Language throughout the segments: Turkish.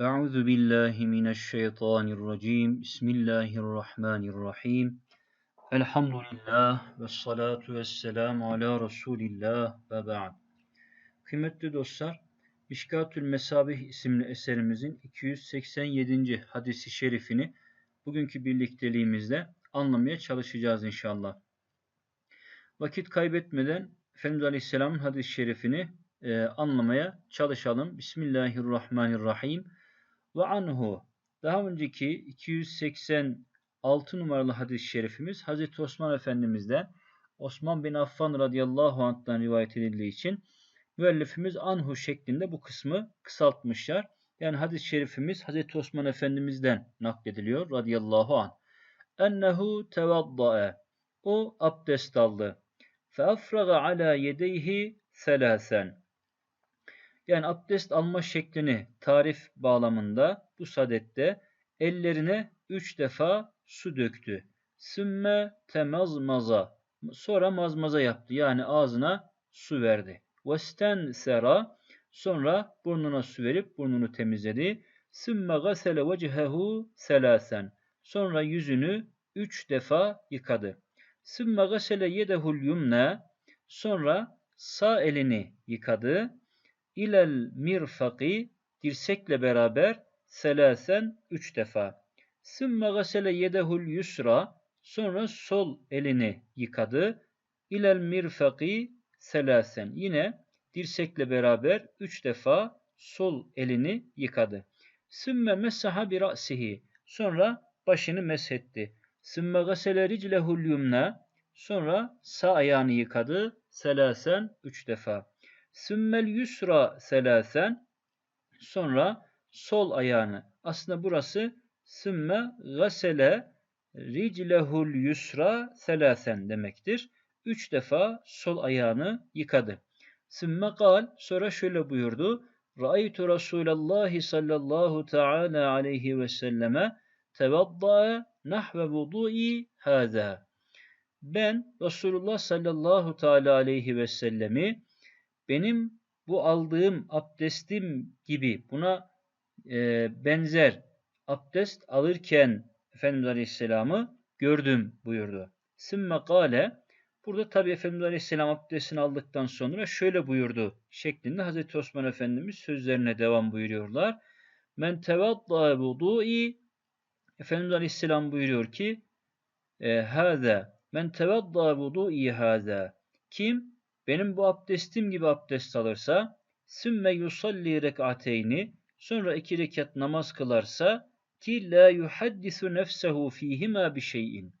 Euzu billahi mineşşeytanirracim. Bismillahirrahmanirrahim. Elhamdülillah ve salatu ve selamu ala Resulillah ve ba'd. Kıymetli dostlar, Mişkatül Mesabih isimli eserimizin 287. hadisi şerifini bugünkü birlikteliğimizle anlamaya çalışacağız inşallah. Vakit kaybetmeden Efendimiz Aleyhisselam'ın hadis-i şerifini e, anlamaya çalışalım. Bismillahirrahmanirrahim. Ve anhu. Daha önceki 286 numaralı hadis-i şerifimiz Hazreti Osman Efendimiz'den Osman bin Affan radıyallahu anh'tan rivayet edildiği için müellifimiz anhu şeklinde bu kısmı kısaltmışlar. Yani hadis-i şerifimiz Hazreti Osman Efendimiz'den naklediliyor radıyallahu anh. Ennehu tevadda'e. O abdest aldı. Feafraga ala yedeyhi selasen. Yani abdest alma şeklini tarif bağlamında bu sadette ellerine üç defa su döktü. Sümme temazmaza. Sonra mazmaza yaptı. Yani ağzına su verdi. Vesten sera. Sonra burnuna su verip burnunu temizledi. Sümme gasele vecehehu selasen. Sonra yüzünü üç defa yıkadı. Sümme gasele yedehul yumne. Sonra sağ elini yıkadı ilel mirfaki dirsekle beraber selasen üç defa. Sümme gasele yedehul yusra sonra sol elini yıkadı. İlel mirfaki selasen yine dirsekle beraber üç defa sol elini yıkadı. Sümme mesaha bir ra'sihi sonra başını meshetti. Sümme gasele riclehul yumna sonra sağ ayağını yıkadı. Selasen üç defa. Sümmel yusra selasen sonra sol ayağını. Aslında burası sümme gasele riclehul yusra selasen demektir. Üç defa sol ayağını yıkadı. Sümme kal sonra şöyle buyurdu. Ra'aytu Resulallah sallallahu teala aleyhi ve selleme tevadda'a nahve vudu'i hâzâ. Ben Resulullah sallallahu teala aleyhi ve sellemi benim bu aldığım abdestim gibi buna e, benzer abdest alırken Efendimiz Aleyhisselam'ı gördüm buyurdu. Sümme kale burada tabi Efendimiz Aleyhisselam abdestini aldıktan sonra şöyle buyurdu şeklinde Hazreti Osman Efendimiz sözlerine devam buyuruyorlar. Men tevadda vudu'i Efendimiz Aleyhisselam buyuruyor ki e, Hâzâ men tevadda vudu'i hâzâ kim benim bu abdestim gibi abdest alırsa sümme yusalli rek'ateyni sonra iki rekat namaz kılarsa ki la yuhaddisu nefsehu fihima bi şeyin.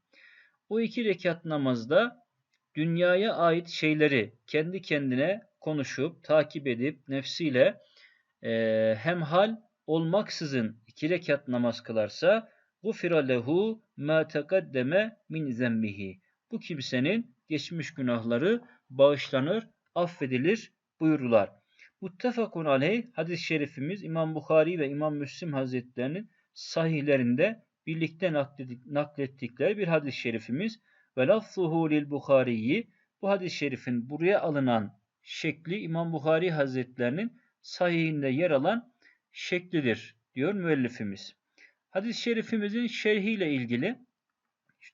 O iki rekat namazda dünyaya ait şeyleri kendi kendine konuşup, takip edip, nefsiyle e, hemhal olmaksızın iki rekat namaz kılarsa gufira lehu ma tekaddeme min zemmihi. Bu kimsenin geçmiş günahları bağışlanır, affedilir buyurdular. Muttefakun aleyh hadis-i şerifimiz İmam Bukhari ve İmam Müslim Hazretlerinin sahihlerinde birlikte naklettikleri bir hadis-i şerifimiz ve lafzuhu lil Bukhari'yi bu hadis-i şerifin buraya alınan şekli İmam Bukhari Hazretlerinin sahihinde yer alan şeklidir diyor müellifimiz. Hadis-i şerifimizin şerhiyle ilgili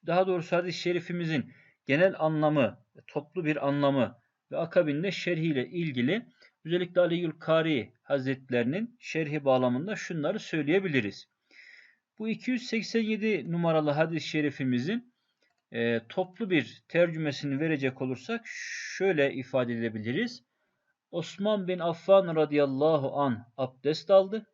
daha doğrusu hadis-i şerifimizin genel anlamı, toplu bir anlamı ve akabinde şerhiyle ilgili özellikle Ali Kari Hazretlerinin şerhi bağlamında şunları söyleyebiliriz. Bu 287 numaralı hadis-i şerifimizin e, toplu bir tercümesini verecek olursak şöyle ifade edebiliriz. Osman bin Affan radıyallahu an abdest aldı.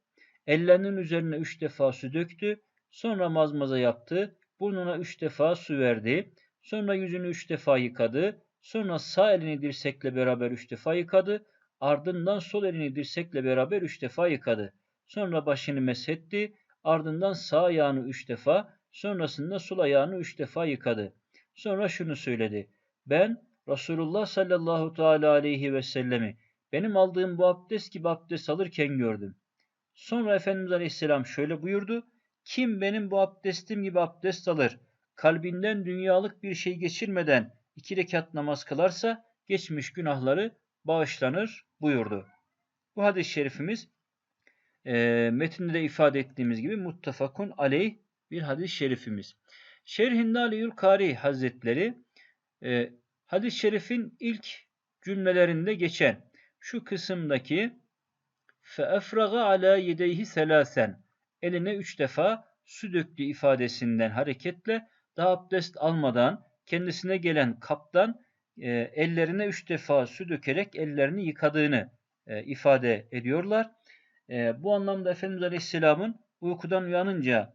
Ellerinin üzerine üç defa su döktü. Sonra mazmaza yaptı. Burnuna üç defa su verdi. Sonra yüzünü üç defa yıkadı. Sonra sağ elini dirsekle beraber üç defa yıkadı. Ardından sol elini dirsekle beraber üç defa yıkadı. Sonra başını meshetti. Ardından sağ ayağını üç defa, sonrasında sol ayağını üç defa yıkadı. Sonra şunu söyledi. Ben Resulullah sallallahu teala aleyhi ve sellemi benim aldığım bu abdest gibi abdest alırken gördüm. Sonra Efendimiz Aleyhisselam şöyle buyurdu. Kim benim bu abdestim gibi abdest alır kalbinden dünyalık bir şey geçirmeden iki rekat namaz kılarsa geçmiş günahları bağışlanır buyurdu. Bu hadis-i şerifimiz e, metinde de ifade ettiğimiz gibi muttafakun aleyh bir hadis-i şerifimiz. Şerhinde Aliül Kari Hazretleri e, hadis-i şerifin ilk cümlelerinde geçen şu kısımdaki feefraga ala yedeyhi selasen eline üç defa su döktü ifadesinden hareketle daha abdest almadan kendisine gelen kaptan e, ellerine üç defa su dökerek ellerini yıkadığını e, ifade ediyorlar. E, bu anlamda Efendimiz Aleyhisselam'ın uykudan uyanınca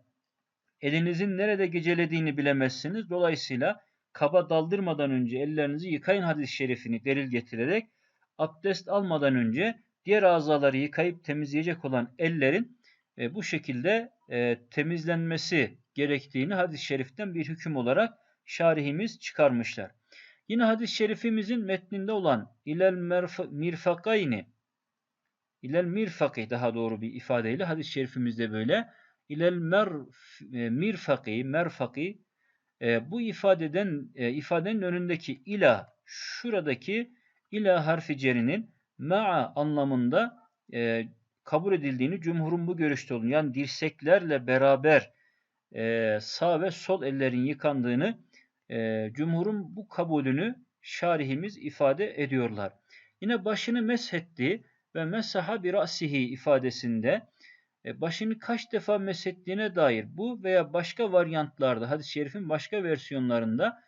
elinizin nerede gecelediğini bilemezsiniz. Dolayısıyla kaba daldırmadan önce ellerinizi yıkayın hadis-i şerifini delil getirerek abdest almadan önce diğer azaları yıkayıp temizleyecek olan ellerin e, bu şekilde e, temizlenmesi gerektiğini hadis-i şeriften bir hüküm olarak şarihimiz çıkarmışlar. Yine hadis-i şerifimizin metninde olan ilel mirfakayni ilel mirfaki daha doğru bir ifadeyle hadis-i şerifimizde böyle ilel mer, e, mirfaki merfaki e, bu ifadeden e, ifadenin önündeki ila şuradaki ila harfi cerinin ma'a anlamında e, kabul edildiğini cumhurun bu görüşte olduğunu yani dirseklerle beraber e, sağ ve sol ellerin yıkandığını e, cumhurun bu kabulünü şarihimiz ifade ediyorlar. Yine başını meshetti ve mesaha bir asihi ifadesinde e, başını kaç defa meshettiğine dair bu veya başka varyantlarda hadis-i şerifin başka versiyonlarında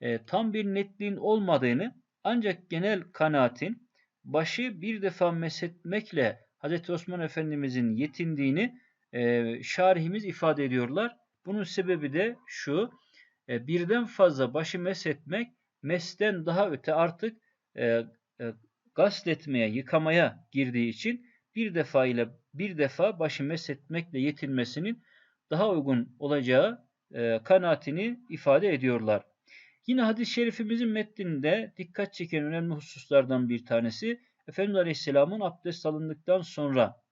e, tam bir netliğin olmadığını ancak genel kanaatin başı bir defa meshetmekle Hz. Osman Efendimizin yetindiğini e, şarihimiz ifade ediyorlar. Bunun sebebi de şu, e, birden fazla başı meshetmek, mesten daha öte artık e, e, gasletmeye, yıkamaya girdiği için bir defa ile bir defa başı meshetmekle yetinmesinin daha uygun olacağı e, kanaatini ifade ediyorlar. Yine hadis-i şerifimizin metninde dikkat çeken önemli hususlardan bir tanesi Efendimiz Aleyhisselam'ın abdest alındıktan sonra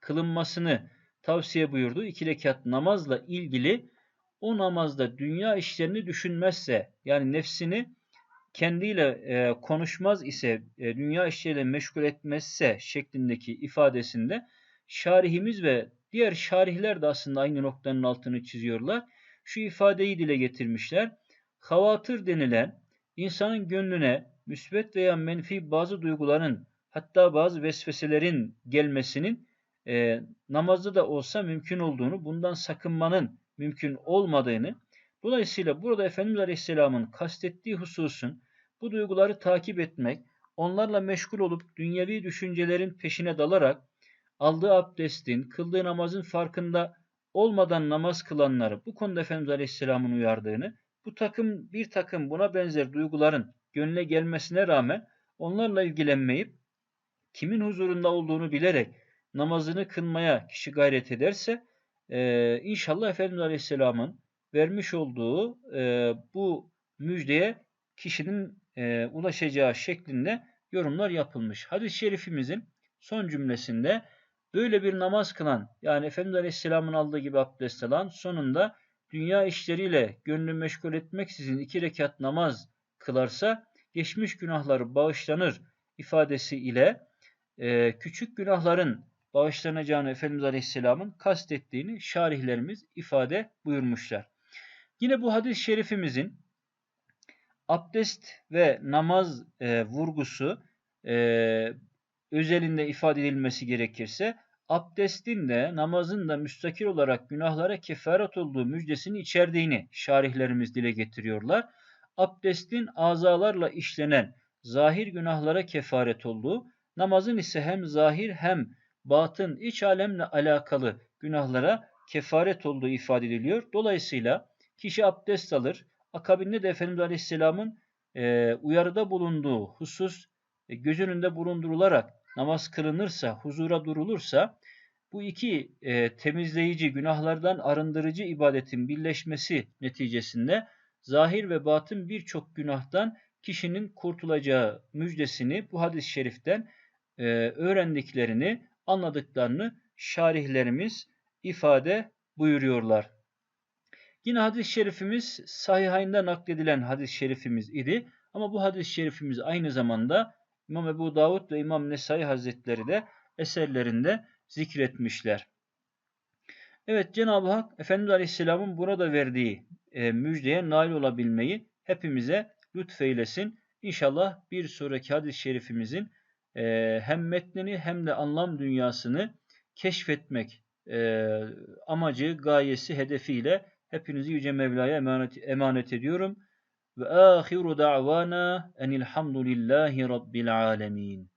kılınmasını tavsiye buyurdu. İki rekat namazla ilgili o namazda dünya işlerini düşünmezse yani nefsini kendiyle e, konuşmaz ise e, dünya işleriyle meşgul etmezse şeklindeki ifadesinde şarihimiz ve diğer şarihler de aslında aynı noktanın altını çiziyorlar. Şu ifadeyi dile getirmişler. Havatır denilen insanın gönlüne müsbet veya menfi bazı duyguların hatta bazı vesveselerin gelmesinin e, namazda da olsa mümkün olduğunu, bundan sakınmanın mümkün olmadığını, dolayısıyla burada Efendimiz Aleyhisselam'ın kastettiği hususun bu duyguları takip etmek, onlarla meşgul olup dünyevi düşüncelerin peşine dalarak aldığı abdestin, kıldığı namazın farkında olmadan namaz kılanları bu konuda Efendimiz Aleyhisselam'ın uyardığını, bu takım bir takım buna benzer duyguların gönlüne gelmesine rağmen onlarla ilgilenmeyip kimin huzurunda olduğunu bilerek namazını kılmaya kişi gayret ederse e, inşallah Efendimiz Aleyhisselam'ın vermiş olduğu e, bu müjdeye kişinin e, ulaşacağı şeklinde yorumlar yapılmış. Hadis-i şerifimizin son cümlesinde böyle bir namaz kılan yani Efendimiz Aleyhisselam'ın aldığı gibi abdest alan sonunda dünya işleriyle gönlü meşgul etmeksizin iki rekat namaz kılarsa geçmiş günahları bağışlanır ifadesi ile e, küçük günahların bağışlanacağını Efendimiz Aleyhisselam'ın kastettiğini şarihlerimiz ifade buyurmuşlar. Yine bu hadis-i şerifimizin abdest ve namaz e, vurgusu e, özelinde ifade edilmesi gerekirse abdestin de namazın da müstakil olarak günahlara kefaret olduğu müjdesini içerdiğini şarihlerimiz dile getiriyorlar. Abdestin azalarla işlenen zahir günahlara kefaret olduğu, namazın ise hem zahir hem batın iç alemle alakalı günahlara kefaret olduğu ifade ediliyor. Dolayısıyla kişi abdest alır. Akabinde de Efendimiz Aleyhisselam'ın e, uyarıda bulunduğu husus e, göz önünde bulundurularak namaz kılınırsa, huzura durulursa bu iki e, temizleyici, günahlardan arındırıcı ibadetin birleşmesi neticesinde zahir ve batın birçok günahtan kişinin kurtulacağı müjdesini bu hadis-i şeriften e, öğrendiklerini, anladıklarını şarihlerimiz ifade buyuruyorlar. Yine hadis-i şerifimiz sahihainde nakledilen hadis-i şerifimiz idi. Ama bu hadis-i şerifimiz aynı zamanda İmam Ebu Davud ve İmam Nesai Hazretleri de eserlerinde zikretmişler. Evet Cenab-ı Hak Efendimiz Aleyhisselam'ın burada verdiği e, müjdeye nail olabilmeyi hepimize lütfeylesin. İnşallah bir sonraki hadis-i şerifimizin e, hem metnini hem de anlam dünyasını keşfetmek e, amacı, gayesi, hedefiyle hepinizi Yüce Mevla'ya emanet, emanet ediyorum. Ve ahiru da'vana enilhamdülillahi rabbil alemin.